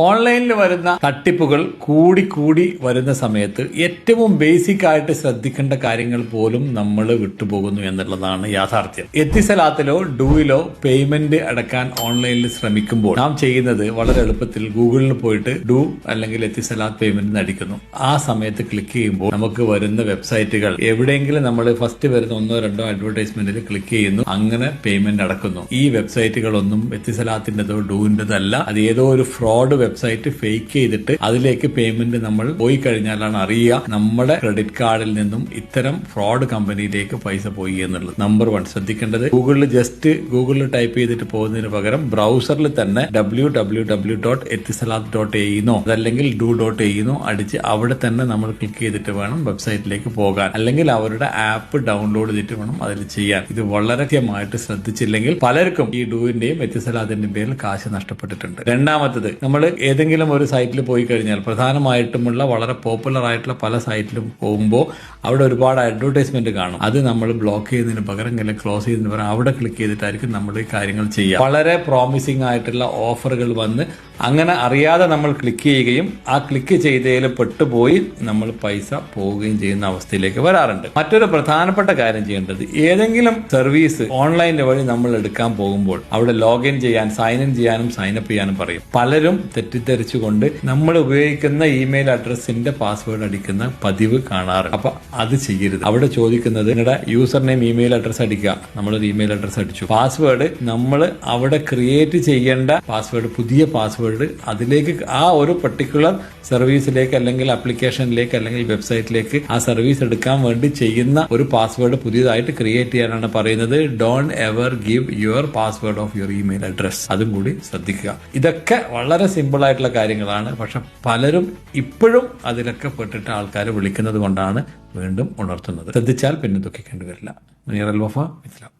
ഓൺലൈനിൽ വരുന്ന തട്ടിപ്പുകൾ കൂടി കൂടി വരുന്ന സമയത്ത് ഏറ്റവും ബേസിക് ആയിട്ട് ശ്രദ്ധിക്കേണ്ട കാര്യങ്ങൾ പോലും നമ്മൾ വിട്ടുപോകുന്നു എന്നുള്ളതാണ് യാഥാർത്ഥ്യം. എത്തിസലാത്തിലോ ഡൂയിലോ പേയ്മെന്റ് അടക്കാൻ ഓൺലൈനിൽ ശ്രമിക്കുമ്പോൾ നാം ചെയ്യുന്നത് വളരെ എളുപ്പത്തിൽ ഗൂഗിളിൽ പോയിട്ട് ഡൂ അല്ലെങ്കിൽ എത്തിസലാത്ത് പേയ്മെന്റ് അടിക്കുന്നു ആ സമയത്ത് ക്ലിക്ക് ചെയ്യുമ്പോൾ നമുക്ക് വരുന്ന വെബ്സൈറ്റുകൾ എവിടെയെങ്കിലും നമ്മൾ ഫസ്റ്റ് വരുന്ന ഒന്നോ രണ്ടോ അഡ്വർടൈസ്മെന്റിൽ ക്ലിക്ക് ചെയ്യുന്നു. അങ്ങനെ പേയ്മെന്റ് അടക്കുന്നു. ഈ വെബ്സൈറ്റുകളൊന്നും എത്തിസലാത്തിന്റെതോ ഡൂവിന്റെതോ അല്ല അത് ഏതോ ഒരു ഫ്രോഡ് വെബ്സൈറ്റ് ഫേക്ക് ചെയ്തിട്ട് അതിലേക്ക് പേയ്മെന്റ് നമ്മൾ പോയി കഴിഞ്ഞാലാണ് അറിയുക നമ്മുടെ ക്രെഡിറ്റ് കാർഡിൽ നിന്നും ഇത്തരം ഫ്രോഡ് കമ്പനിയിലേക്ക് പൈസ പോയി എന്നുള്ളത്. നമ്പർ വൺ ശ്രദ്ധിക്കേണ്ടത് ഗൂഗിളിൽ ജസ്റ്റ് ഗൂഗിളിൽ ടൈപ്പ് ചെയ്തിട്ട് പോകുന്നതിന് പകരം ബ്രൗസറിൽ തന്നെ W W W dot Etisalat dot എയിന്നോ അതല്ലെങ്കിൽ ഡു ഡോട്ട് എയിന്നോ അടിച്ച് അവിടെ തന്നെ നമ്മൾ ക്ലിക്ക് ചെയ്തിട്ട് വേണം വെബ്സൈറ്റിലേക്ക് പോകാൻ. അല്ലെങ്കിൽ അവരുടെ ആപ്പ് ഡൗൺലോഡ് ചെയ്തിട്ട് വേണം അതിൽ ചെയ്യാൻ. ഇത് വളരെ കൃത്യമായിട്ട് ശ്രദ്ധിച്ചില്ലെങ്കിൽ പലർക്കും ഈ ഡൂവിന്റെയും എത്തിസലാത്തിന്റെയും പേരിൽ കാശ് നഷ്ടപ്പെട്ടിട്ടുണ്ട്. രണ്ടാമത്തത് നമ്മൾ ഏതെങ്കിലും ഒരു സൈറ്റിൽ പോയി കഴിഞ്ഞാൽ പ്രധാനമായിട്ടുമുള്ള വളരെ പോപ്പുലർ ആയിട്ടുള്ള പല സൈറ്റിലും പോകുമ്പോൾ അവിടെ ഒരുപാട് അഡ്വർടൈസ്മെന്റ് കാണും. അത് നമ്മൾ ബ്ലോക്ക് ചെയ്യുന്നതിന് പകരം അല്ലെങ്കിൽ ക്ലോസ് ചെയ്യുന്നതിന് പകരം അവിടെ ക്ലിക്ക് ചെയ്തിട്ടായിരിക്കും നമ്മൾ ഈ കാര്യങ്ങൾ ചെയ്യുക. വളരെ പ്രോമിസിംഗ് ആയിട്ടുള്ള ഓഫറുകൾ വന്ന് അങ്ങനെ അറിയാതെ നമ്മൾ ക്ലിക്ക് ചെയ്യുകയും ആ ക്ലിക്ക് ചെയ്തതിൽ പെട്ടുപോയി നമ്മൾ പൈസ പോവുകയും ചെയ്യുന്ന അവസ്ഥയിലേക്ക് വരാറുണ്ട്. മറ്റൊരു പ്രധാനപ്പെട്ട കാര്യം ചെയ്യേണ്ടത് ഏതെങ്കിലും സർവീസ് ഓൺലൈൻ വഴി നമ്മൾ എടുക്കാൻ പോകുമ്പോൾ അവിടെ ലോഗിൻ ചെയ്യാൻ സൈൻ ഇൻ ചെയ്യാനും സൈൻ അപ്പ് ചെയ്യാനും പറയും. പലരും തെറ്റിദ്ധരിച്ചുകൊണ്ട് നമ്മൾ ഉപയോഗിക്കുന്ന ഇമെയിൽ അഡ്രസ്സിന്റെ പാസ്വേഡ് അടിക്കുന്ന പതിവ് കാണാറ്. അപ്പൊ അത് ചെയ്യരുത്. അവിടെ ചോദിക്കുന്നത് നിങ്ങളുടെ യൂസർ നെയിം ഇമെയിൽ അഡ്രസ് അടിക്കുക. നമ്മളൊരു ഇമെയിൽ അഡ്രസ് അടിച്ചു. പാസ്വേഡ് നമ്മൾ അവിടെ ക്രിയേറ്റ് ചെയ്യേണ്ട പാസ്വേഡ് പുതിയ പാസ്വേഡ് അതിലേക്ക് ആ ഒരു പെർട്ടിക്കുലർ സർവീസിലേക്ക് അല്ലെങ്കിൽ ആപ്ലിക്കേഷനിലേക്ക് അല്ലെങ്കിൽ വെബ്സൈറ്റിലേക്ക് ആ സർവീസ് എടുക്കാൻ വേണ്ടി ചെയ്യുന്ന ഒരു പാസ്വേഡ് പുതിയതായിട്ട് ക്രിയേറ്റ് ചെയ്യാനാണ് പറയുന്നത്. Don't ever give your password of your email address അതും കൂടി ശ്രദ്ധിക്കുക. ഇതൊക്കെ വളരെ സിമ്പിൾ ആയിട്ടുള്ള കാര്യങ്ങളാണ്. പക്ഷെ പലരും ഇപ്പോഴും അതിലൊക്കെ പെട്ടിട്ട് ആൾക്കാർ വിളിക്കുന്നത് കൊണ്ടാണ് വീണ്ടും ഉണർത്തുന്നത്. ശ്രദ്ധിച്ചാൽ പിന്നെ ദുഃഖിക്കേണ്ടി വരില്ല. മുനീർ അൽ വഫ ഇസ്ലാം